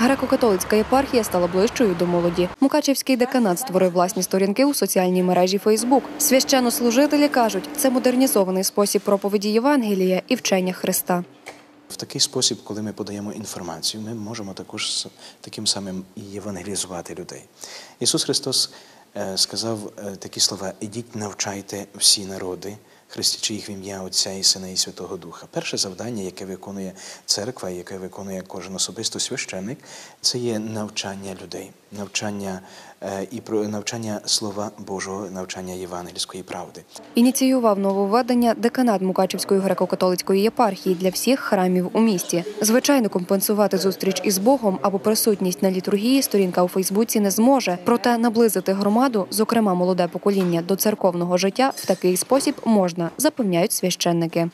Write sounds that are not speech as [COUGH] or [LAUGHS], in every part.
Греко-католицька єпархія стала ближчою до молоді. Мукачевський деканат створив власні сторінки у соціальній мережі Фейсбук. Священнослужителі кажуть, це модернізований спосіб проповіді Євангелія і вчення Христа. В такий спосіб, коли ми подаємо інформацію, ми можемо також таким самим євангелізувати людей. Ісус Христос е, сказав е, такі слова: ідіть, навчайте всі народи, хрестячи їх в ім'я Отця і Сина і Святого Духа. Перше завдання, яке виконує церква, яке виконує кожен особисто священник, це є навчання людей, навчання е, і про навчання Слова Божого, навчання євангельської правди. Ініціював нововведення деканат Мукачевської греко-католицької єпархії для всіх храмів у місті. Звичайно, компенсувати зустріч із Богом або присутність на літургії сторінка у Фейсбуці не зможе. Проте наблизити громаду, зокрема молоде покоління, до церковного життя в такий спосіб можна, запевняють священники.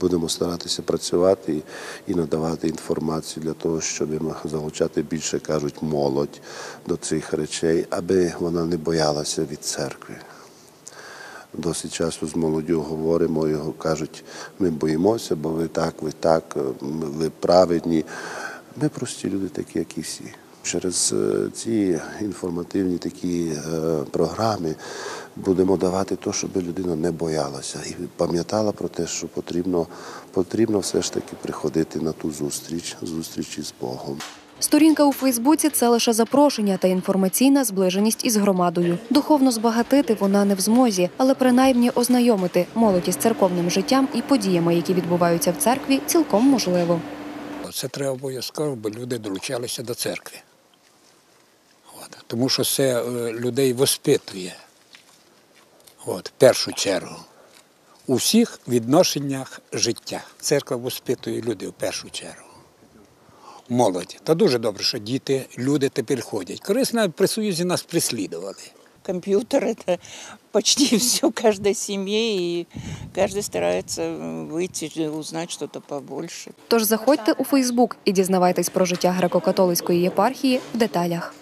Будемо старатися працювати і, надавати інформацію для того, щоб залучати більше, кажуть, молодь до цих речей, аби вона не боялася від церкви. Досить часто з молоддю говоримо і кажуть, ми боїмося, бо ви так, ви так, ви праведні. Ми прості люди, такі, як і всі. Через е, ці інформативні такі е, програми будемо давати те, щоб людина не боялася і пам'ятала про те, що потрібно, потрібно все ж таки приходити на ту зустріч, зустріч із Богом. Сторінка у Фейсбуці це лише запрошення та інформаційна зближеність із громадою. Духовно збагатити вона не в змозі, але принаймні ознайомити молодь із церковним життям і подіями, які відбуваються в церкві, цілком можливо. Це треба обов'язково, бо люди долучалися до церкви От. Тому що це е, людей воспитує. От, в першу чергу. У всіх відношеннях життя. Церква воспитує людей в першу чергу. Молодь. Та дуже добре, що діти, люди тепер ходять. Колись навіть при Союзі нас прислідували. Компьютер это почти [LAUGHS] все каждой семье, и каждый старается выйти, узнать что-то побольше. Тож заходьте у Фейсбук і дізнавайтесь про життя греко-католицької єпархії в деталях.